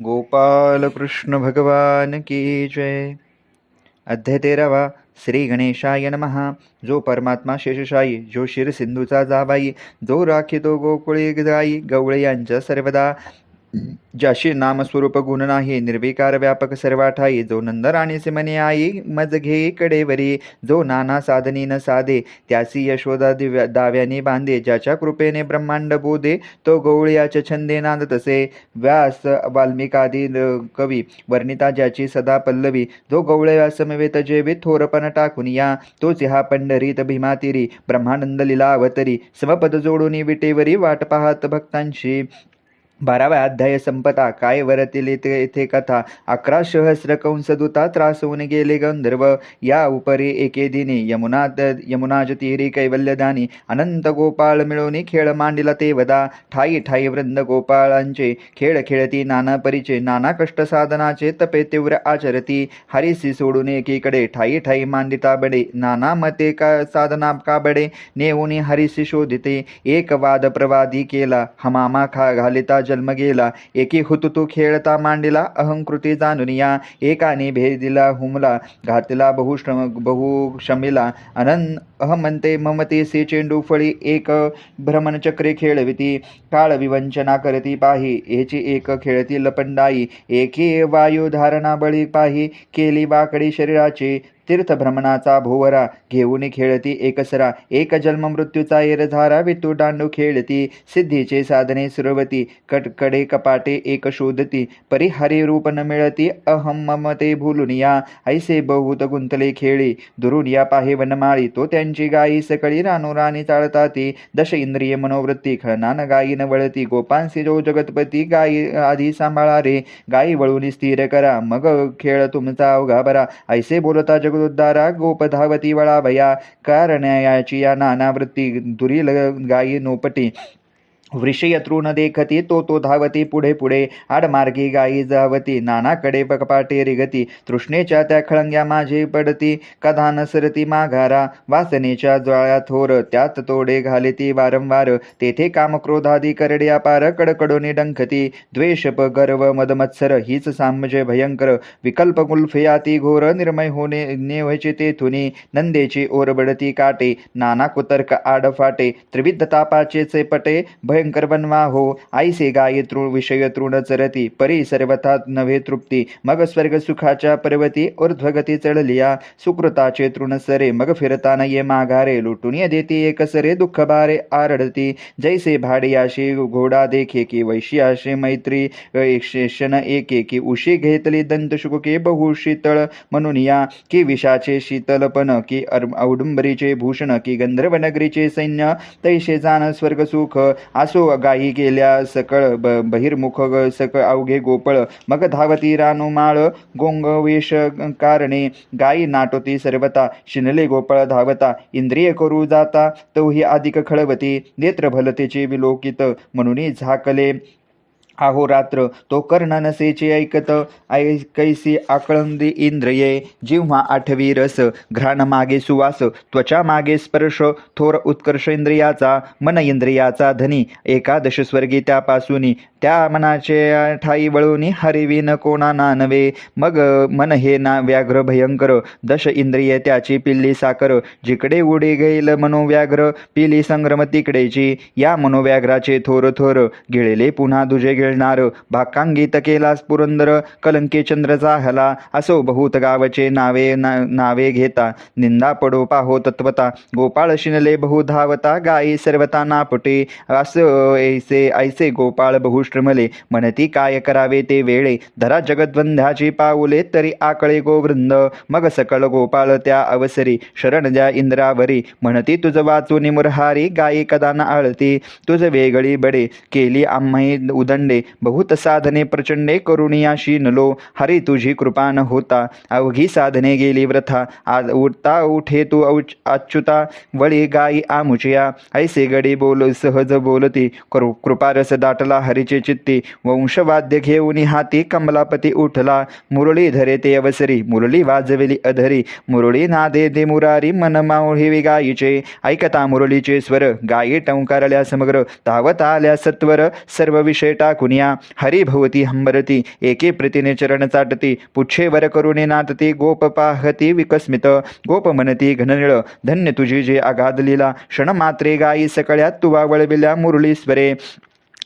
गोपाल कृष्ण भगवान की जय। अध्याय तेरावा श्री गणेशाय नमः। जो परमात्मा शेषशाही जो शिर सिंधूचा जाबाई जो राखितो गोकुळी जाई गवळे यांच्या सर्वदा। ज्याशी नामस्वरूप गुण नाही निर्विकार व्यापक सर्वा ठाई जो आणि सिमने आई मज घे कडेवरी जो नाना साधनी न साधे त्यासी यशोदा दिव्या दाव्याने बांधे ज्याच्या कृपेने ब्रह्मांड बोधे तो गवळ्याच्या छंदे नांद तसे व्यास वाल्मिकादी ल- कवी वर्णिता ज्याची सदा पल्लवी जो गवळ्या समवेत जेवे थोरपण टाकून या. तोच ह्या पंढरीत भीमातिरी ब्रह्मानंद लीला अवतरी समपद जोडून विटेवरी वाट पाहत भक्तांशी. बाराव्या अध्याय संपता काय वरतील येथे येथे कथा? अकरा सहस्र कंसदूता होऊन गेले गंधर्व. या उपरी एके दिनी यमुना यमुनाज तीरी कैवल्यदानी. अनंत गोपाळ मिळवून खेळ मांडिला ते वदा ठाई ठाई वृंद गोपाळांचे खेळ खेळती नाना परिचे. नाना कष्ट साधनाचे तपे तीव्र आचरती. हरिसी सोडून एकीकडे ठाई ठाई मांडिता बडे नाना मते का साधना का बडे नेऊनी हरिसी शोधिते. एक वाद प्रवादी केला. हमामा खा घालिता जन्म गेला एकी हुतुतू खेळता मांडिला अहंकृती जाणून या एकाने भेदिला हुमला घातला बहुश्रम बहुशमिला. अनन अहमंते ममते से चेंडू फळी एक भ्रमणचक्रे खेळविती. काळ विवंचना करती पाही याची एक खेळती लपंडाई. एकी वायू धारणा बळी पाही केली बाकडी शरीराची. तीर्थभ्रमणाचा भोवरा घेऊन खेळती एकसरा एक जन्म मृत्यूचा एरझारा वितू दांडू खेळती सिद्धीचे साधने सुरवती कटकडे कपाटे एक शोधती परिहारी रूप न मिळती अहम ममते भुलून या ऐसे बहुत गुंतले खेळी दुरून या पाहे वनमाळी तो त्यांची गायी सकळी रानोराणी चाळताती दश इंद्रिय मनोवृत्ती खळनान गायी न वळती गोपांसी जो जगतपती गायी आधी सांभाळा रे गायी वळून स्थिर करा मग खेळ तुमचा अवघा बरा ऐसे बोलता जग गोप गोपधावती वळावया कारण्याची या नाना वृत्ती दुरील गायी नोपटी वृषय तृण देखती तो तो धावती पुढे पुढे आडमार्गी गायी जावती नानाकडे बकपाटे रिगती तृष्णेच्या त्या खळंग्या माझे पडती कधा नसरती माघारा वासनेच्या ज्वाळ्या थोर त्यात तोडे घालिती वारंवार तेथे कामक्रोधादी करड्या पार कडकडोनी डंखती द्वेषप गर्व मदमत्सर हीच साम्यजे भयंकर विकल्प गुल्फयाती घोर निर्मय होणे नेवचे तेथुनी नंदेची ओरबडती काटे नाना कुतर्क आडफाटे त्रिविध तापाचे पटे भय भयंकर बनवा हो. आईसे गाय तृण विषय तृण चरती परी सर्वथा नव्हे तृप्ती. मग स्वर्ग सुखाच्या पर्वती ऊर्ध्वगती चढलिया. सुकृताचे तृण सरे मग फिरताना ये माघारे. लुटून ये देती एक सरे दुःख बारे आरडती. जैसे भाडियाशी घोडा देखे की वैशियाशी मैत्री. शेषण एके की उशी घेतली दंत शुके बहु शीतळ म्हणून या. की विषाचे शीतलपण की औडुंबरीचे भूषण की गंधर्व नगरीचे सैन्य. तैसे जाण स्वर्ग आसो असो गायी केल्या सकळ ब बहिर्मुख ग- सकळ अवघे गोपळ मग धावती रानुमाळ गोंग वेश कारणे गायी नाटोती सर्वता शिनले गोपळ धावता इंद्रिय करू जाता तोही अधिक खळवती नेत्र भलतेचे विलोकित म्हणून झाकले अहोरात्र तो कर्ण नसेचे ऐकत ऐकैसी आकळंदी इंद्रिये जिव्हा आठवी रस घ्राण मागे सुवास त्वचा मागे स्पर्श थोर उत्कर्ष इंद्रियाचा मन इंद्रियाचा धनी एकादश स्वर्गी त्यापासून त्या मनाचे ठाई वळून हरिविन कोणा ना नवे मग मन हे ना व्याघ्र भयंकर दश इंद्रिये त्याची पिल्ली साकर जिकडे उडी गेल मनोव्याघ्र पिली संग्रम तिकडेची या मनोव्याघ्राचे थोर थोर गिळले पुन्हा दुजे गिळणार भाकांगीत केलास पुरंदर कलंके चंद्रचा हला असो बहुत गावचे नावे ना नावे घेता. निंदा पडो पाहो तत्वता. गोपाळ शिनले बहु धावता. गायी सर्वता नापटे. असं ऐसे ऐसे गोपाळ बहुश्रमले म्हणती काय करावे ते वेळे. धरा जगद्वंध्याची पाऊले तरी आकळे गोवृंद. मग सकळ गोपाळ त्या अवसरी. शरण द्या इंद्रावरी. म्हणती तुझ वाचून मुरहारी. गायी कदा न आळती तुझ वेगळी बडे. केली आम्ही उदंडे. बहुत साधने प्रचंडे करुणियाशी नलो हरी तुझी कृपा न होता अवघी साधने गेली व्रथा आज उठता उठे तू औच अच्युता वळी गाई आमुचिया ऐसे गडी बोल सहज बोलती कृ कृपारस दाटला हरीचे चित्ती वंशवाद्य घेऊन हाती कमलापती उठला मुरळी धरे ते अवसरी मुरळी वाजविली अधरी मुरळी नादे दे मुरारी मन मावळी गायीचे ऐकता मुरळीचे स्वर गायी टंकारल्या समग्र धावत आल्या सत्वर सर्व विषय टाकून ऐकुनिया हरी भवती हंबरती एके प्रतिने चरण चाटती पुच्छेवर करुणे नातती गोप पाहती विकस्मित गोप म्हणती घननिळ धन्य तुझी जे आघाद लिला क्षण मात्रे गायी सकळ्यात तुवा वळविल्या मुरलीस्वरे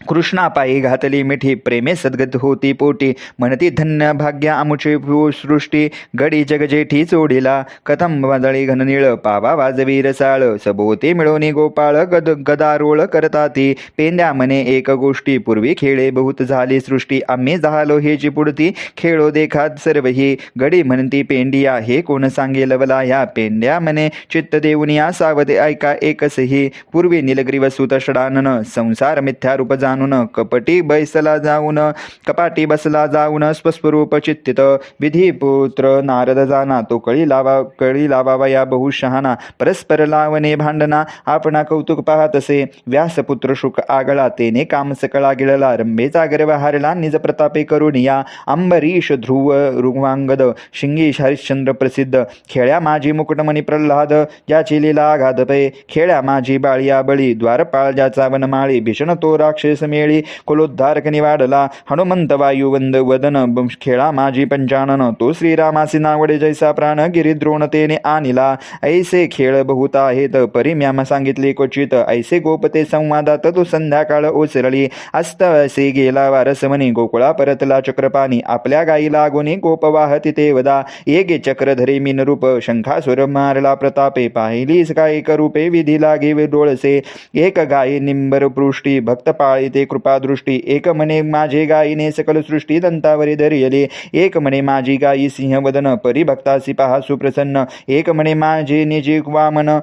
कृष्णापायी घातली मिठी प्रेमे सद्गत होती पोटी. म्हणती धन्य भाग्य आमुची भू सृष्टी गडी जगजेठी चोडीला कथम वादळी घननीळ पावा वाजवी रसाळ सबोते मिळवणी गोपाळ गद गदारोळ करताती. पेंद्या मने एक गोष्टी पूर्वी खेळे बहुत झाली सृष्टी. आम्ही झालो हे जी पुढती खेळो देखात सर्वही. गडी म्हणती पेंडिया हे कोण सांगे लवला या पेंड्या मने चित्त देऊनिया सावध ऐका एकसही. पूर्वी निलग्रीव सुत षडानन संसार मिथ्या रूप जा जाणून कपटी बैसला जाऊन कपाटी बसला जाऊन स्वस्वरूप चित्तित. विधी पुत्र नारद जाना तो कळी लावा कळी लावावा या बहुशहाना परस्पर लावणे भांडणा आपणा कौतुक पाहत असे. व्यासपुत्र शुक आगळा तेने काम सकळा गिळला. रंभेचा गर्व हारला निज प्रतापे करून या. अंबरीश ध्रुव रुग्वांगद शिंगीश हरिश्चंद्र प्रसिद्ध. खेळ्या माझी मुकुटमणी प्रल्हाद ज्याची लीला घातपे खेळ्या माझी बाळिया बळी द्वारपाळ ज्याचा वनमाळी. भीषण तो राक्षस मेळी कुलोद्धारक निवाडला हनुमंत वायू वंद वदन खेळा माझी पंचानन तो श्रीरामासी नावडे जैसा प्राण गिरिद्रोणतेने आणिला ऐसे खेळ बहुत आहेत परी म्याम सांगितले क्वचित ऐसे गोपते संवादात तो संध्याकाळ ओसरली अस्त असे गेला वारस म्हणे गोकुळा परतला चक्रपाणी आपल्या गाईला गुणी गोप वाहती ते वदा येगे चक्र धरे मीन रूप शंखासुर मारला प्रतापे पाहिलीस काय रूपे विधी लागे डोळसे एक गायी निंबर पृष्टी भक्त पाळी ते कृपादृष्टी एक म्हणे माझे गायीने सकल सृष्टी दंतावरी धरियले. एक म्हणे माझी गायी सिंहवदन परिभक्तासी पहा सुप्रसन्न. एक म्हणे माझे निजी वामन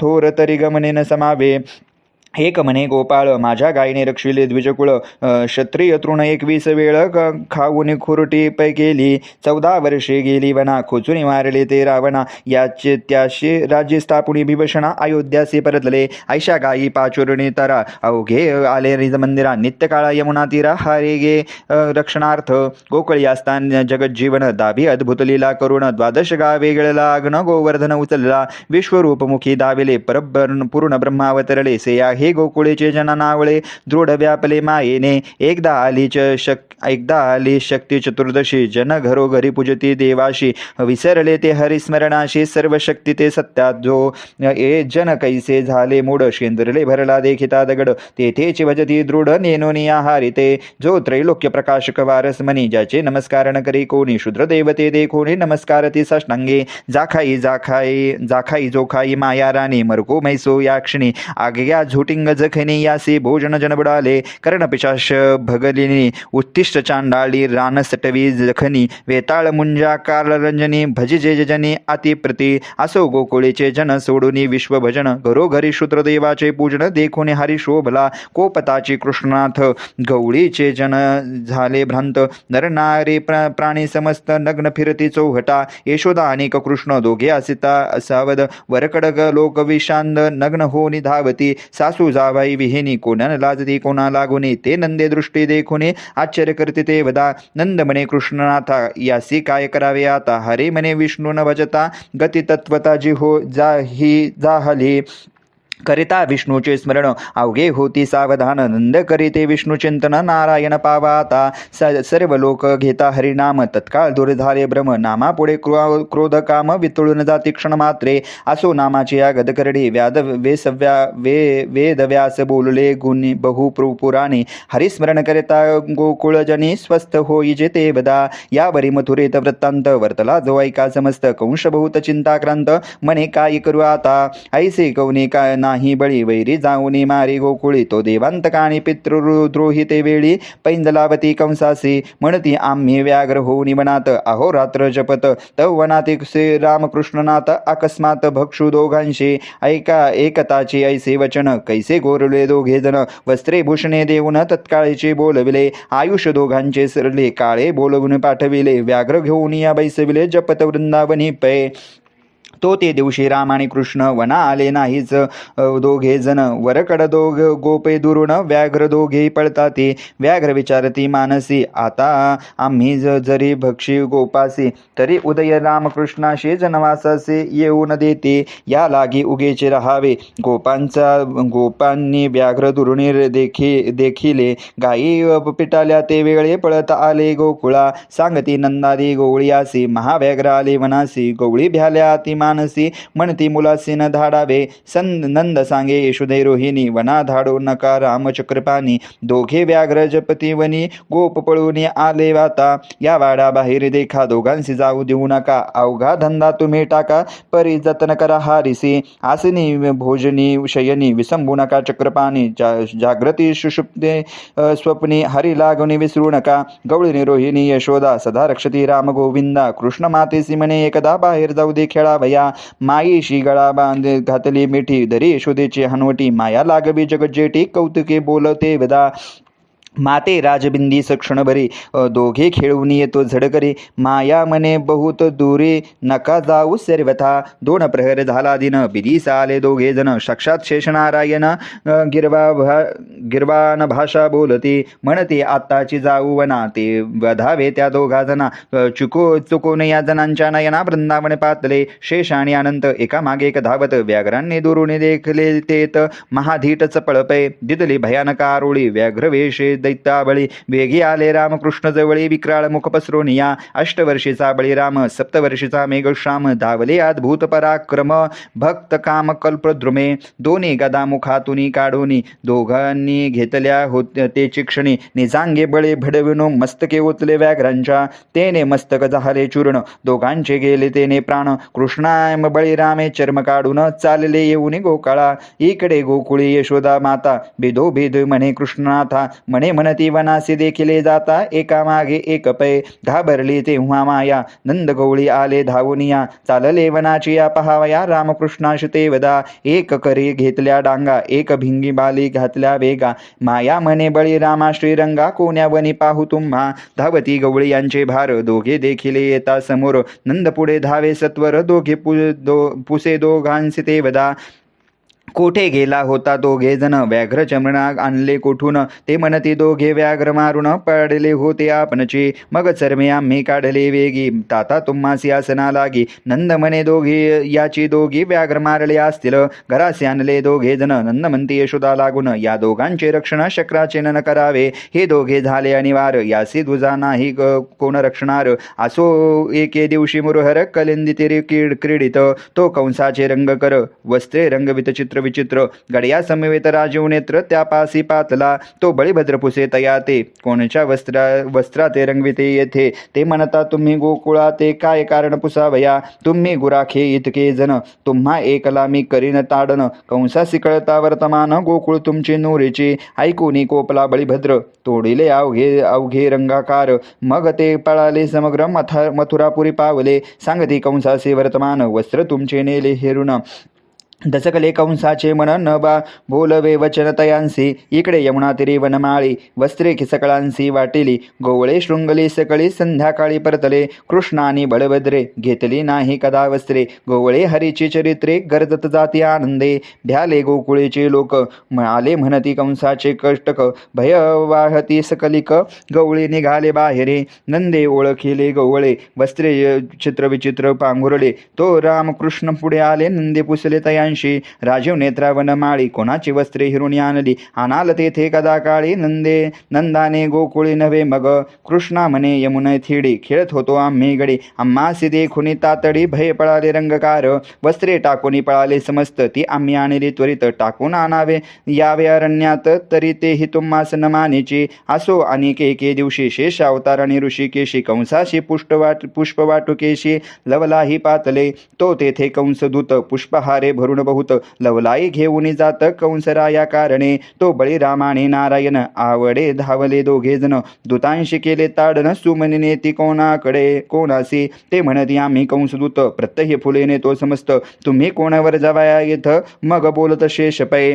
थोर तरी गमनेन समावे. एक म्हणे गोपाळ माझ्या गायीने रक्षिले द्विजकुळ क्षत्रिय तृण एकवीस वेळ खाऊन खुरटी पै केली. चौदा वर्षे गेली वना खोचून मारले ते रावणा. याचे त्याशी राज्य स्थापुनी बिभषणा अयोध्यासी परतले. ऐशा गायी पाचुरणी तरा. अवघे आले रिज मंदिरा. नित्यकाळा यमुना तीरा. हारे गे रक्षणार्थ. गोकळी असतान जगज्जीवन. दाभी अद्भुत लीला करुण द्वादश गावे गिळला. अग्न गोवर्धन उचलला. विश्वरूपमुखी दाविले. परब्र पूर्ण ब्रह्मावतरले. से आहे हे गोकुळेचे जननावळे दृढ व्यापले मायेने. एकदा आली च शक एकदा आली शक्ती चतुर्दशी. जन घरोघरी पूजती देवाशी. विसरले ते हरिस्मरणाशी. सर्व शक्ती ते सत्यात जो. ए जन कैसे झाले मूड शेंद्रले भरला देखिता दगड. तेथेची भजती दृढ नेनोनी हारिते जो त्रैलोक्य प्रकाशक वारस मनी. ज्याचे नमस्कार करी कोणी. शूद्र देवते कोणी नमस्कार ती साष्टांगे. जाखाई जाखाई जाखाई जोखाई माया राणी. मरको मैसो याक्षिणी. आग्या झोटिंग जखनी यासी भोजन जन बुडाले कर्ण पिशाश भगलिनी उत्तिष्ठ चांडाळी रानसटवी जखनी वेताळ मुंजा काररंजनी भजी जे जनी अतिप्रती असो गोकुळीचे जन सोडूनी विश्वभजन घरोघरी शूद्रदेवाचे पूजन देखून हरी शोभला कोपताची कृष्णनाथ गवळीचे जन झाले भ्रांत नरनारी प्रा प्राणी समस्त नग्न फिरती चौहटा यशोदा अनेक कृष्ण दोघे असिता असावद वरकडग लोक विषांद नग्न होनी धावती सासू जावाई विहिनी कोणन लाजती कोणा लागुनी ते नंदे दृष्टी देखुने आश्चर्य करते ते वदा नंद म्हणे कृष्णनाथा यासी काय करावे आता हरे म्हणे विष्णू न भजता गती तत्वता जी हो जा ही जाहली करिता विष्णूचे स्मरण. अवघे होती सावधान. नंद करीते विष्णू चिंतन. नारायण पावाता. स सर्व लोक घेता हरिनाम. तत्काळ दूर झाले भ्रम नामापुढे क्रो क्रोध काम वितळून जाती क्षण मात्रे असो नामाची या गदकरडी व्याद वेसव्या वे वेदव्यास बोलले गुणी बहु पुराणे. हरिस्मरण करिता गोकुळजनी स्वस्थ होई जे ते बदा यावरी मथुरेत वृत्तांत. वर्तला जो ऐका समस्त. कंश बहुत चिंताक्रांत. मने काय करू आता? ऐसे कवनी काय नाही बळी वैरी जाऊनी मारी गोकुळी. तो देवांतकाणी पितृद्रोही ते वेळी. पैंजलावती कंसासी म्हणती आम्ही व्याघ्र होऊनी वनात अहोरात्र जपत. तव वनाती श्री रामकृष्णनाथ अकस्मात भक्षु दोघांशी. ऐका एकताची ऐसे वचन कैसे गोरले दोघे जण? वस्त्रे भूषणे देऊन तत्काळीचे बोलविले. आयुष दोघांचे सरले काळे बोलवून पाठविले. व्याघ्र घेऊन या बैसविले. जपत वृंदावनी पै तो ते दिवशी राम आणि कृष्ण वना आले नाहीच दोघे जण वरकड दोघ गोपे दुरुण व्याघ्र दोघे पळता ते व्याघ्र विचारती मानसी आता आम्ही ज जरी भक्षी गोपासी तरी उदय रामकृष्णाशी जनवासासे येऊन देते. या लागी उगेचे राहावे. गोपांचा गोपांनी व्याघ्र दुरुणी देखी देखिले. गायी पिटाल्या ते वेळे पळत आले गोकुळा. सांगती नंदादी गवळी महाव्याघ्र आले वनासी गवळी भ्याल्या ती मानसी म्हणती मुलासी न धाडावे. संद नंद सांगे यशुदे रोहिणी वना धाडो नका रामचक्रपाणी. दोघे व्याघ्र जपती वनी गोप पळून आले वाता. या वाडा बाहेर देखा दोघांशी जाऊ देऊ नका. अवघा धंदा तुम्ही टाका परी जतन करा हारिसी. आसनी भोजनी शयनी विसंबू नका चक्रपाणी. जा जागृती सुषुप्ते स्वप्नी हरी लागुनी विसरू नका. गवळीने रोहिणी यशोदा सदा रक्षती राम गोविंदा. कृष्ण मातेसी म्हणे एकदा बाहेर जाऊ दे खेळावया माईशी शिगळा बांध घातली मिठी धरी शुदेची हनवटी माया लागवी जगजेटी कौतुके बोलते विदा माते राजबिंदी क्षणभरी दोघे खेळून येतो झडकरी. माया मने बहुत दूरे नका जाऊ सर्वथा. दोन प्रहर झाला दिन बिदीस आले दोघे जण. साक्षात शेषनारायण अ, गिरवा भा गिरवान भाषा बोलती. म्हणते आत्ताची जाऊ वना. ते वधावे त्या दोघा जना. चुको चुकून या जणांच्या नयना वृंदावन पातले. शेष आणि अनंत एका मागे एक धावत. व्याघ्रांनी दुरुणी देखले तेत. महाधीट चपळपे दिदली भयानक आरोळी. व्याघ्रवेशे दैत्याबळी वेगी आले रामकृष्ण जवळी विक्राळ मुख पसरोनिया अष्टवर्षीचा बळीराम सप्तवर्षीचा मेघश्याम धावले अद्भुत पराक्रम भक्त काम कल्पद्रुमे दोन्ही गदा मुखातून काढून दोघांनी घेतल्या होत ते चिक्षणी निजांगे बळे भडविनो मस्तके ओतले व्याघ्रांच्या तेने मस्तक झाले चूर्ण दोघांचे गेले तेने प्राण कृष्णायम बळीरामे चर्म काढून चालले येऊन गोकाळा इकडे गोकुळी यशोदा माता भेदो भेद म्हणे कृष्णनाथा म्हणे म्हणती वनासी देखिले जाता. एका मागे एक पै घाबरली तेव्हा माया. नंद गवळी आले धावूनिया. चालले वनाची या पहावया. रामकृष्णाश ते वदा. एक करी घेतल्या डांगा. एक भिंगी बाली घातल्या वेगा माया म्हणे बळीरामा श्रीरंगा कोण्या वनी पाहू तुम्हा? धावती गवळी यांचे भार दोघे देखिले येता समोर. नंद पुढे धावे सत्वर. दोघे पु दो पुसे दोघांसी ते वदा. कोठे गेला होता दोघे जण? व्याघ्र चमणाग आणले कोठून? ते म्हणती दोघे व्याघ्र मारून पडले होते आपणचे. मग चरमे आम्ही काढले वेगी. ताता तुम्हासी आसना लागी. नंद म्हणे दोघे याची दोघी व्याघ्र मारले असतील. घरासे आणले दोघे जण. नंद म्हणते यशोदा लागून या दोघांचे रक्षण शक्राचे न करावे. हे दोघे झाले अनिवार यासी दुजा नाही ग- कोण रक्षणार? असो एके दिवशी मुरहर कलिंदी तिरी क्रीडित. तो कंसाचे रंग कर. वस्त्रे रंगवित चित्र विचित्र गड्या समवेत राजीव नेत्र त्या पासी पातला तो बळीभद्र पुसे तया ते कोणच्या वस्त्रा वस्त्राते रंगविते येथे? ते म्हणता तुम्ही गोकुळा ते काय कारण पुसावया? तुम्ही गुराखे इतके जण. तुम्हा एकला मी करीन ताडन कंसा कळता वर्तमान गोकुळ तुमची नोरीची. ऐकूनी कोपला बळीभद्र. तोडिले अवघे अवघे रंगाकार. मग ते पळाले समग्र मथा मथुरापुरी पावले. सांगती कंसासे वर्तमान वस्त्र तुमचे नेले हेरुण. दसकले कंसाचे मन न बा बोलवे वचन तयांसी इकडे यमुना तिरी वनमाळी वस्त्रे खिसकळांसी वाटिली गोवळे शृंगली सकळी संध्याकाळी परतले कृष्णानी बळभद्रे घेतली नाही कदा वस्त्रे गोवळे हरीची चरित्रे गरजत जाती आनंदे भ्याले गोकुळेचे लोक म्हणाले म्हणती कंसाचे कष्टक भय वाहती सकलिक गवळी निघाले बाहेरे नंदे ओळखिले गवळे वस्त्रे चित्रविचित्र पांघुरले तो रामकृष्ण पुढे आले नंदे पुसले अंशी राजीव नेत्रावन माळी कोणाची वस्त्रे हिरुणी आणली? आणाल तेथे कदा काळी नंदे नंदाने गोकुळी नव्हे मग? कृष्णा म्हणे यमुने थिडी खेळत होतो आम्ही गडी आम्हा सिदे खुनी तातडी भय पळाले रंगकार. वस्त्रे टाकून पळाले समस्त ती आम्ही आणली त्वरित. टाकून आणावे यावे अरण्यात तरी तेही तुम्हास न मानेची. असो आणि एके दिवशी शेष अवतार आणि ऋषिकेशी कंसाशी पुष्ट वाट पुष्प वाटुकेशी लवलाही पातले. तो तेथे कंसदूत पुष्पहारे भरून बहुत लवलाई घेऊन जात कंसराया कारणे. तो बळीरामाने नारायण आवडे धावले दोघे जण. दूतांशी केले ताडन सुमनीने ती कोणाकडे? कोणासी ते म्हणती आम्ही कंसदूत. प्रत्यही फुलेने तो समस्त. तुम्ही कोणावर जावया येथ मग बोलत शेष पै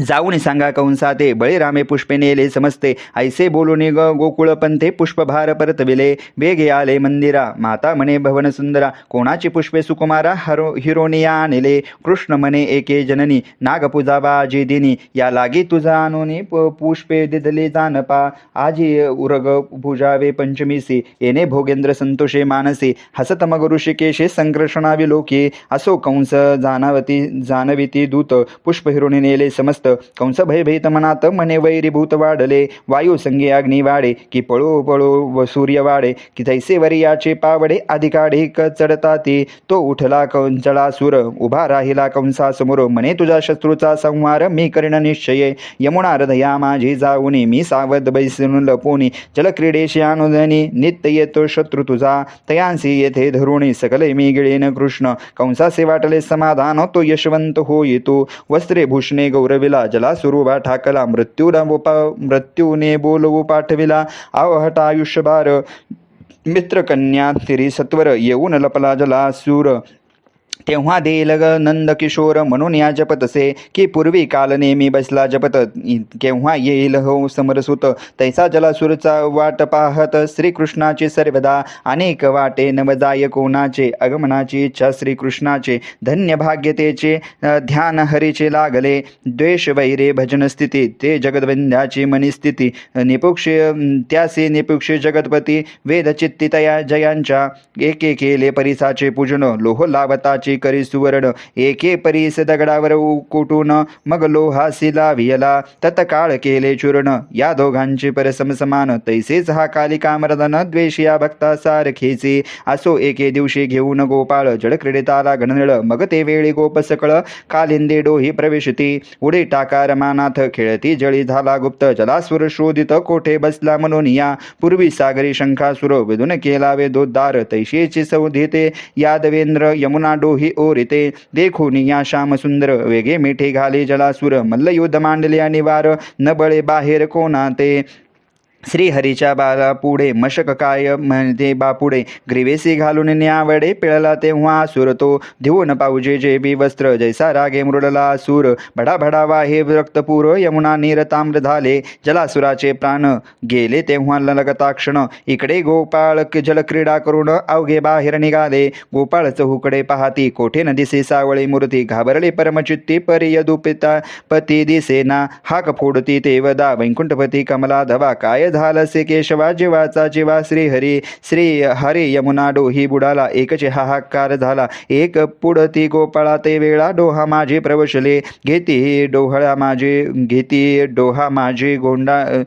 जाऊन सांगा कंसा ते बळीरामे पुष्पे नेले समजते ऐसे बोलून ग गोकुळपंथे पुष्पभार परतविले वेगे आले मंदिरा. माता म्हणे भवन सुंदरा. कोणाची पुष्पे सुकुमारा? हरो हिरोनिया नेले. कृष्ण म्हणे एके जननी. नागपूजा बाजी दिनी. या लागी तुझा आणूनी प- पुष्पे दिदले जानपा. आजी उरग भुजावे पंचमीसी. येणे भोगेंद्र संतोषे मानसी. हसत मग ऋषिकेशे संकर्षणावी लोके असो कंस जानावती जानविती दूत. पुष्प नेले नेले समस्त कंस भयभीत मनात मने वैरीभूत वाढले वायू संगे अग्नी वाढे की पळो पळो व सूर्य वाढे की थैसे वरियाचे पावडे अधिकाधिक चढता ती तो उठला कंचळा सुर उभा राहिला कंसासमोर मने तुझा शत्रूचा संहार मी करण निश्चये यमुना हृदया माझी जाऊनी मी सावध बैसून लपोनी जलक्रीडेशी अनुधनी नित्य येतो शत्रू तुझा तयांसी येथे धरुणी सकले मी गिळेन कृष्ण कंसासे वाटले समाधान तो यशवंत हो येतो वस्त्रे भूषणे गौरविला जला सुरुभा ठाकला मृत्यूला बोपा मृत्यूने बोलवू पाठविला आवहटा आयुष्यभार मित्रकन्या तिरी सत्वर येऊन लपला जला सूर तेव्हा देईल ग नंद किशोर म्हणून या जपतसे की पूर्वी काल नेहमी बसला जपत. केव्हा येईल हो समरसुत तैसा जलासुरचा वाट पाहत श्रीकृष्णाचे सर्वदा. अनेक वाटे नवदाय कोणाचे आगमनाची इच्छा श्रीकृष्णाचे. धन्य भाग्यतेचे ध्यान हरीचे लागले. द्वेष वैरे भजन स्थिती ते जगदबंध्याची मनिस्थिती निपुक्ष त्यासे निपुक्ष जगतपती. वेदचित्तितया जयांच्या एके केले परिसाचे पूजन. लोह लावताचे करी सुवर्ण एके परीस दगडावर कुटून मग लोहासी लावियला तत्काळ केले चूर्ण या दोघांचे परसम समान तैसेच हा कालिका द्वेषी या भक्ता सारखेचे असो एके दिवशी घेऊन गोपाळ जडक्रीडिताला गणनिळ मग ते वेळी गोप सकळ कालिंदे डोही प्रवेशती उडे टाका रमानाथ खेळती जळी झाला गुप्त जलासुर शोधित कोठे बसला म्हणून या पूर्वी सागरी शंखासुर विधून केला वेदोद्धार तैशेची सौधिते यादवेंद्र यमुना डोही ओरिते देखो निया श्याम सुंदर वेगे मिठे घाले जलासुर मल्लयुद्ध मांडल्या निवार न बळे बाहेर कोणा ते श्रीहरीच्या बाला पुढे मशक काय म्हणते बापुढे ग्रीवेसी घालून न्यावडे पिळला तेव्हा असुर तो धुवून पाऊजे जे बी वस्त्र. जैसा रागे मृडला असुर भडा भडावा हे रक्तपूर यमुना नीर ताम्र झाले जलासुराचे प्राण गेले तेव्हा लगताक्षण इकडे गोपाळ जल जलक्रीडा करून अवघे बाहेर निघाले. गोपाळ चहूकडे पाहती कोठे न दिसे सावळी मूर्ती? घाबरले परमचित्ती परियदुपिता पती दिसेना. हाक फोडती तेवदा वैकुंठपती कमला धवा काय धालसे केशवा जीवाचा जीवा श्री हरी श्री हरी यमुना डोही बुडाला एकचे हाहाकार झाला. एक पुढती गोपाळा ते वेळा डोहा माझे प्रवशले. घेती डोहळा माझे घेती डोहा माझे गोंडा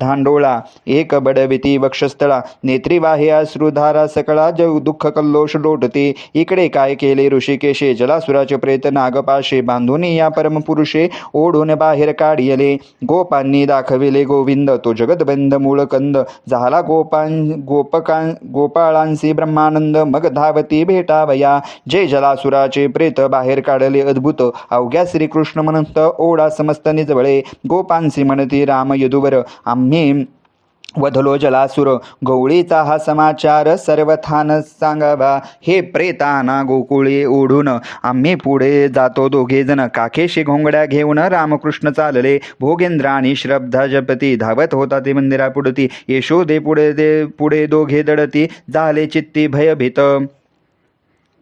धांडोळा एक बडविती वक्षस्थळा नेत्री श्रुधारा सकळा जग दुःख कल्लोष लोटते. इकडे काय केले ऋषिकेशे? जलासुराचे प्रेत नागपाशे बांधून या परमपुरुषे ओढून बाहेर काढियले. गोपांनी दाखविले गोविंद तो जगदबंद मूळ कंद झाला गोपां गोपकां गोपाळांसी ब्रह्मानंद. मग धावती भेटावया. जे जलासुराचे प्रेत बाहेर काढले अद्भुत. अवघ्या श्रीकृष्ण म्हणत ओढा समस्त निजवळे. गोपांसी म्हणती राम यदुवर. आम आम्ही वधलो जलासुर गवळीचा हा समाचार सर्वथान सांगावा. हे प्रेताना गोकुळे ओढून आम्ही पुढे जातो दोघे जण. काखेशी घोंगड्या घेऊन रामकृष्ण चालले. भोगेंद्र आणि श्रद्धा जपती. धावत होता ते मंदिरापुढती. यशोदे पुढे दे पुढे दोघे दडती. झाले चित्ती भयभीत.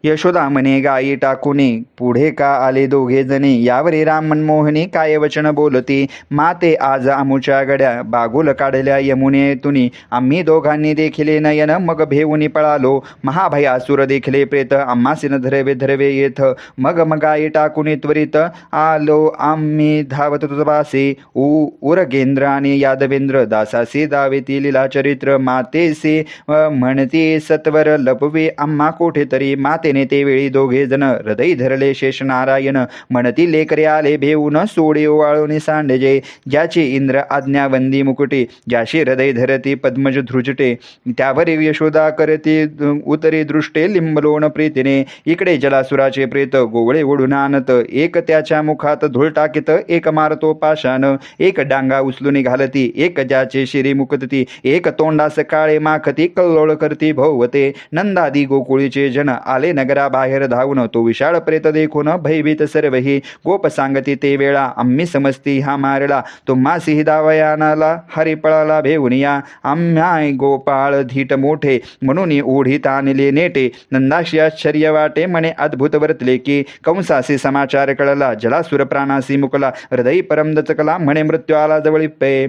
यशोदा म्हणे गायी टाकूने पुढे का आले दोघे जणे? यावरी राम मनमोहने काय वचन बोलते? माते आज आमुच्या गड्या बागुल काढल्या यमुने तुनी आम्ही दोघांनी देखिले नयन मग भेऊनी पळालो. महाभयासुर देखिले प्रेत आम्हासीन धरवे धरवे येथ. मग मगाई टाकूने त्वरित आलो आम्ही धावत तुझबासी उ उरगेंद्र आणि यादवेंद्र दासासी दावेती लीला चरित्र मातेसी म्हणते सत्वर लपवे आम्हा कोठेतरी. नेते ते वेळी दोघे जण हृदय धरले शेष नारायण म्हणती लेकरे आले भेऊन सोडे ओवाळून सांडजे ज्याची इंद्र आज्ञावंदी मुकुटे ज्याशी हृदय धरती पद्मज ध्रुजटे त्यावर यशोदा करती उतरे उतरी दृष्टे लिंबलोण प्रीतीने. इकडे जलासुराचे प्रेत गोवळे ओढून आणत एक त्याच्या मुखात धूळ टाकीत एक मारतो पाशान एक डांगा उचलून घालती एक ज्याचे शिरी मुकतती एक तोंडास काळे माखती कल्लोळ करती भोवते. नंदादी गोकुळीचे जन आले न नगराबाहेर धावून तो विशाळ प्रेत देखून भयभीत सर्वही गोप सांगती ते वेळा आम्ही समजती हा मारला तो तुम्हासिही दावयानाला हरी पळाला भेऊन या आम्हा गोपाळ धीट मोठे म्हणून ओढीत आणले नेटे नंदाशी आश्चर्य वाटे म्हणे अद्भुत वर्तले की कंसासी समाचार कळला जलासुर प्राणासी मुकला हृदय परम दचकला म्हणे मृत्यू आला जवळी पे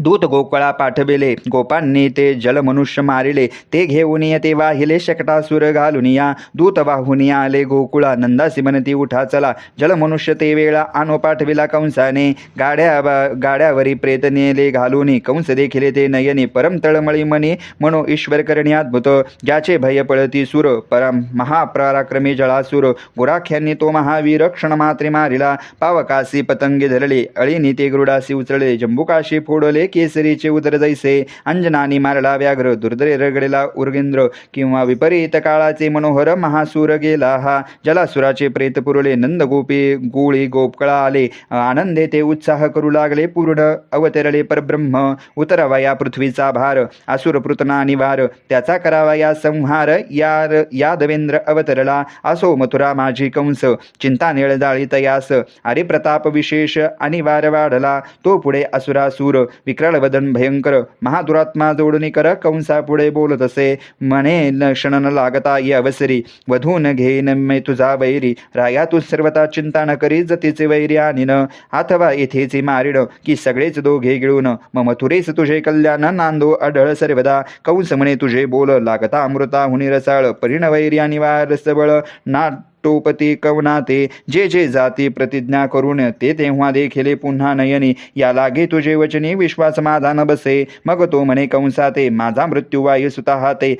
दूत गोकुळा पाठविले गोपांनी ते जल मनुष्य मारिले ते घेऊन ते वाहिले शकटासुर घालून या. दूत वाहून आले गोकुळा नंदासी म्हणती उठा चला. जल मनुष्य ते वेळा आणो पाठविला कंसाने. गाड्या बा- गाड्यावरी प्रेत नेले घालून. कंस देखिले ते नयने परम तळमळी मनी. म्हणो ईश्वर करणी अद्भुत. ज्याचे भय पळती सुर परम महापराक्रमी जळासुर गुराख्यांनी तो महावीर क्षण मात्रे मारिला. पावकासी पतंगे धरले अळीनी ते गरुडासी उचलले. जंबुकाशी फोडले केसरीचे उदर जैसे अंजनानी मारला व्याघ्र दुर्दरे रगडेला उर्गेंद्र किंवा विपरीत काळाचे मनोहर महासूर गेला हा जलासुराचे प्रेत पुरले नंदगोपी गोळी गोपकळा आले आनंदे ते उत्साह करू लागले पूर्ण अवतरले परब्रह्म उतरावा या पृथ्वीचा भार असुर पृतना निवार त्याचा करावा या संहार यार यादवेंद्र अवतरला असो मथुरा माझी कंस चिंता निळ जाळी तयास अरे प्रताप विशेष अनिवार वाढला तो पुढे असुरासूर विक्राळ वदन भयंकर महादुरात्मा जोडणी कर कंसा पुढे बोलत असे. म्हणे न क्षण न लागता ये अवसरी वधून घेईन मे तुझा वैरी. राया तू सर्वता चिंता न करी जतीचे वैरी आणीन अथवा येथेचे मारिण की सगळेच दोघे गिळून. मग मथुरेस तुझे कल्याण नांदो अढळ सर्वदा. कंस म्हणे तुझे बोल लागता अमृता हुनी रसाळ परिणवैरी अनिवार्य सबळ ना टोपती कवनाते जे जे जाती प्रतिज्ञा करून ते तेव्हा देखिले पुन्हा नयनी. या लागे तुझे वचने विश्वास माझा न बसे मग तो म्हणे कंसाते माझा मृत्यू वायू सुताहाते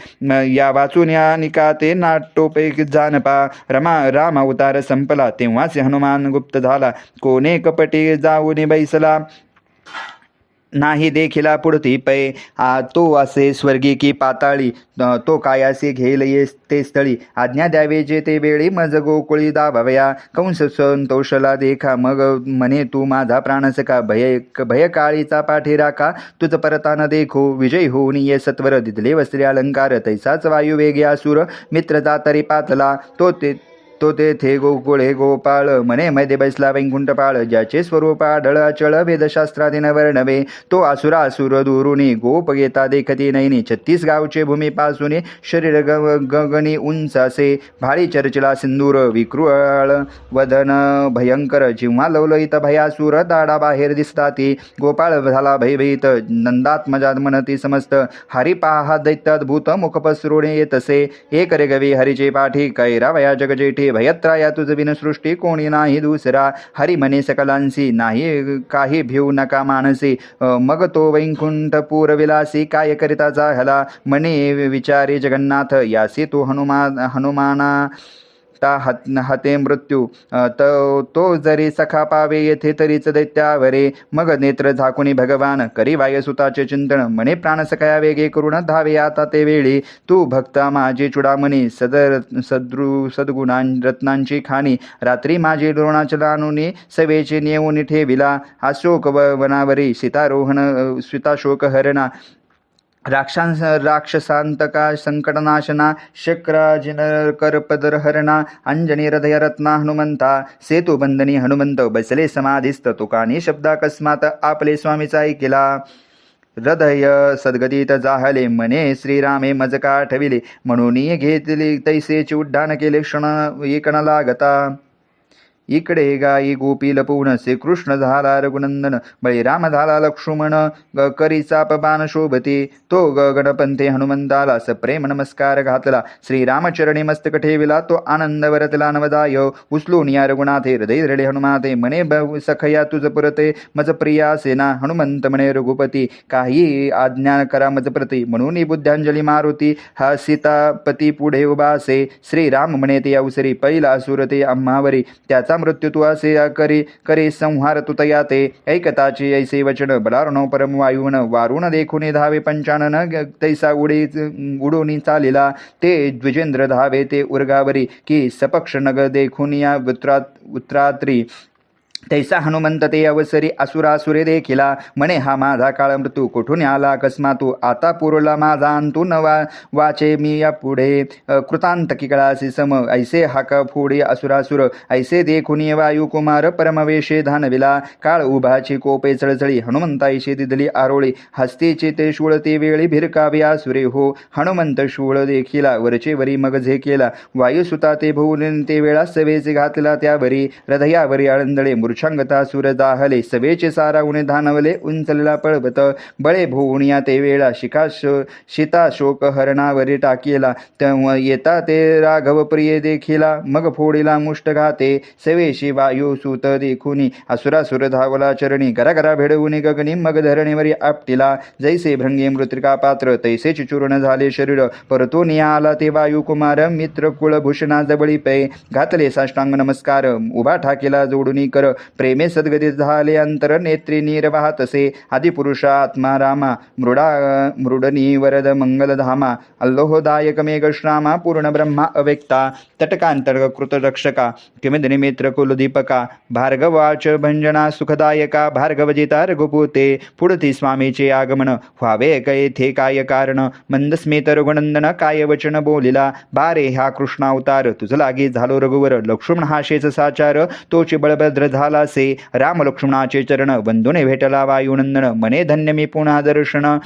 या वाचून या निकाते नाटोपे जानपा रमा राम अवतार संपला. तेव्हाच हनुमान गुप्त झाला. कोणे कपटी जाऊन बैसला. नाही देखिला पुढती पै आ तो असे स्वर्गी की पाताळी तो तो कायासी घेईल ये ते स्थळी. आज्ञा द्यावे जे ते वेळी मज गोकुळी दाभावया. कंस संतोषला देखा मग म्हणे तू माझा प्राणसका भय भयकाळीचा पाठी राखा. तुझ परताना देखो विजय होऊन ये सत्वर. दिदले वस्त्री अलंकार तैसाच वायू वेगे असुर मित्र जातरी पातला तो ते तो तेथे गोकुळे गोपाळ मने मध्ये बसला वैकुंठपाळ ज्याचे स्वरूप आढळ अचळ वेदशास्त्राधीन वर्णवे. तो असुरा असुर दुरुनी गोप घेता देखती नैनी छत्तीस गावचे भूमीपासून शरीर ग गगनी उंच असे भाळी चर्चिला सिंदूर विकृळ वदन भयंकर जिव्हा लवलयित भयासुर दाडा बाहेर दिसताती. गोपाळ झाला भयभीत नंदात्मजात म्हणती समस्त. हरी पाहा दैत्य अद्भुत मुख पसरुणे येतसे. एक रे गवी हरीचे पाठी कैरावया जगजेठी. भयत्राया तुझ विनसृष्टी कोणी नाही दुसरा. हरी म्हणे सकलांसी नाही काही भिऊ नका मानसी. मग तो वैकुंठ पूरविलासी काय करिता जाहला. म्हणे विचारे जगन्नाथ यासी तो हनुमान हनुमाना. ता हत हते मृत्यू। तो तो जरी सखा पावे येथे तरीच दैत्यावरे मग नेत्र झाकुनी भगवान करी वायसुताचे चिंतन। म्हणे प्राणसखया वेगे करुण धावे आता ते वेळी। तू भक्ता माझी चुडामणी सदर सद्रु सद्गुणां रत्नांची खाणी। रात्री माझी द्रोणाचला सवेचे नेऊन ठेविला। अशोक व वनावरी सीतारोहण सीताशोक हरणा। राक्षांस राक्षसांतका संकटनाशना शक्राजिन अंजनी हृदयरत्ना हनुमंता सेतू हनुमंत बसले समाधिस्त तुकानी शब्दाकस्मात आपले स्वामीचा ऐकिला. हृदय सद्गतीत जाहले मने श्रीरामे मजका ठविले म्हणून घेतली तैसेचे उड्डाण केले क्षण एकण लागता. इकडे गाई गोपी लपवून श्रीकृष्ण झाला रघुनंदन बळीराम झाला लक्ष्मण ग- करी बाण शोभते तो ग गणपंथे हनुमंताला सप्रेम नमस्कार घातला. श्रीरामचरणी मस्तक ठेविला तो आनंद वरतला नवदाय. उचलून या रघुनाथे हृदय रडे हनुमाते म्हणे सखया तुझ पुरते मज प्रिया सेना हनुमंत म्हणे रघुपती. काही आज्ञा करा मज प्रती म्हणून बुद्धांजली मारुती. हा सीतापती पुढे उभा असे श्रीराम म्हणे ते अवसरी पहिला सुरते आम्हावरी त्याचा मृत्यू तू असे करी करे संहार तू तयाते ऐकताचे ऐसे वचन बलारुण परम वायुन वारुण देखुने धावे पंचानन ग- तैसा उडी उडून चालिला ते द्विजेंद्र धावे ते उर्गावरी की सपक्ष नग देखून या उत्रात्री तैसा हनुमंत ते अवसरी असुरासुरे देखिला. म्हणे हा माझा काळ मृत्यू कुठून आला? अकस्मातू आता पुरला माझा अंतू नवा वाचे मी या पुढे कृतांत किकळासी सम ऐसे हाक फुडी असुरासुर ऐसे देखून वायू कुमार परमवेशे धानविला. काळ उभाची कोपे चळचळी हनुमंताईशी दिदली आरोळी. हस्तीचे ते शूळ ते वेळी भिरकावे आसुरे हो. हनुमंत शूळ देखिला वरचे वरी मग झेकेला. वायुसुता ते भुवून ते वेळा सवेचे घातला त्यावरी. हृदयावरी आळंदळे मृ सुर दाहले सवेचे सारा उणे धानवले उंचलला पळवत बळे भोवणिया ते वेळा शिका शो शिता शोक हरणावरी टाकीला. तेव्हा येता ते राघव प्रिय देखिला मग फोडीला मुष्ट घाते. सवेशी वायू सुत देखुनी असुरासुर धावला चरणी घराघरा भेडवुनी गगनी मग धरणीवरी आपटिला. जैसे भृंगी मृत्रिका पात्र तैसेच चूर्ण झाले शरीर. परतून आला ते वायू कुमार मित्र कुळभूषणा जबळी पै. घातले साष्टांग नमस्कार उभा ठाकेला जोडूनी कर. प्रेमे सद्गती झाले अंतर नेत्री नीर वाहतसे आदिपुरुषा आत्मा रामा मृडा मृडनी वरद मंगलधामा अल्लोहदायक मेघश्रामा पूर्ण ब्रह्मा अव्यक्ता तटकांतर्ग कृतरक्षका किमिद मित्र कुलदीपका भार्गवाच भंजना सुखदायका भार्गवजिता रघुपूते पुढती स्वामीचे आगमन व्हावे कैथे काय कारण मंदस्मित रघुनंदन काय वचन बोलिला बारे हा कृष्णावतार तुझ लागी झालो रघुवर लक्ष्मण हा शेच साचार तोच बळभद्र पालासे राम लक्ष्मणाचे चरण वंदुने भेटला वायुनंदन मने धन्य मी पुन्हा दर्शन.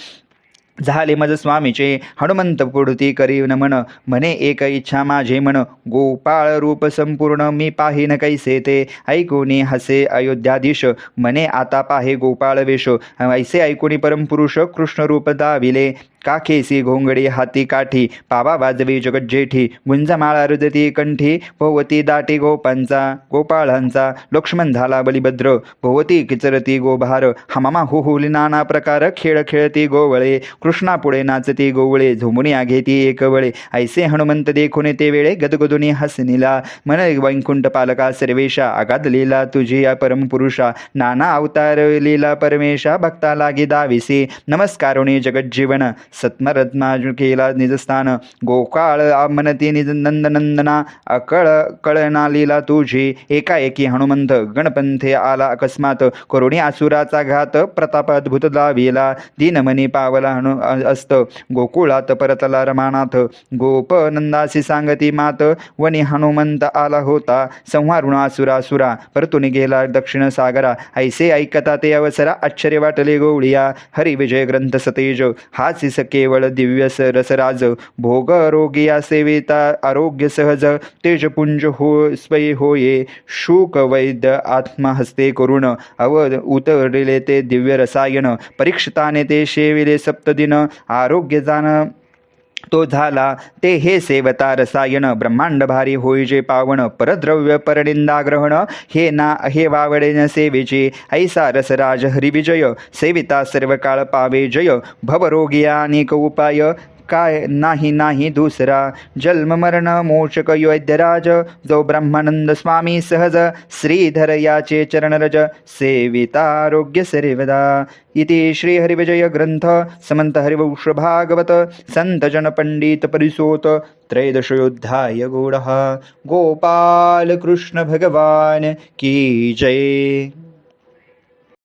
झाले मज स्वामीचे हनुमंत पुढती करी नमन म्हणे एक इच्छा माझे मन. गोपाळ रूप संपूर्ण मी पाहिन कैसे ते ऐकुनी हसे अयोध्याधीश म्हणे आता पाहे गोपाळ वेश. ऐसे ऐकुनी परमपुरुष कृष्ण रूप दाविले काखेसी घोंगडी हाती काठी पावा वाजवी जगज्जेठी गुंजमाळा रुदती कंठी भोवती दाटी गोपांचा गोपाळांचा लक्ष्मण झाला बलिभद्र भोवती किचरती गोभार हमामा हुहुली नाना प्रकार खेळ खेळती गोवळे कृष्णा पुढे नाचती गोवळे झुमुनिया घेती एक वळे ऐसे हनुमंत देखून ते वेळे गदगदुनी हसनिला मन वैकुंठ पालका सर्वेशा आगाद लीला तुझी या परमपुरुषा नाना अवतार लीला परमेशा भक्ता लागी दाविसी नमस्कारुणी जगज्जीवन सत्मरत्ना केला निजस्थान गोकाळ आमनती निज नंदनंदना अकळ कळना लिला तुझी एकाएकी हनुमंत गणपंथे आला अकस्मात करुणी आसुराचा घात प्रताप अद्भुत लाविला दिनमणी पावला हनु असत गोकुळात परतला रमानाथ गोप नंदासी सांगती मात वनी हनुमंत आला होता संहारुण आसुरासुरा परतुनी गेला दक्षिण सागरा ऐसे ऐकता ते अवसरा आश्चर्य वाटले गोवळिया हरिविजय ग्रंथ सतेज हाच केवळ दिव्य सरसराज भोग रोगिया सेविता आरोग्य सहज तेजपुंज हो स्वय होये शोक वैद्य आत्मा हस्ते करुण अव उतरले ते दिव्य रसायन परीक्षिताने ते शेविले सप्तदिन आरोग्य जाण तो झाला. ते हे सेवता रसायन ब्रह्मांड भारी होई जे परद्रव्य परनिंदाग्रहण. हे ना हे वावडेन सेवेचे ऐसा रसराज हरिविजय. सेविता सर्व काळ पावे जय. भवरोगी अनेक उपाय. काय नाही नाही दुसरा. जन्म मरण मोचक वैद्यराज जो ब्रह्मानंद स्वामी सहज श्रीधर याचे चरणरज सेवितारोग्य सर्वदा इति श्रीहरिविजय ग्रंथ समंत हरिवंश भागवत संत जन पंडित परिसोत त्रयोदशोध्याय गूढः गोपाल कृष्ण भगवान की जय.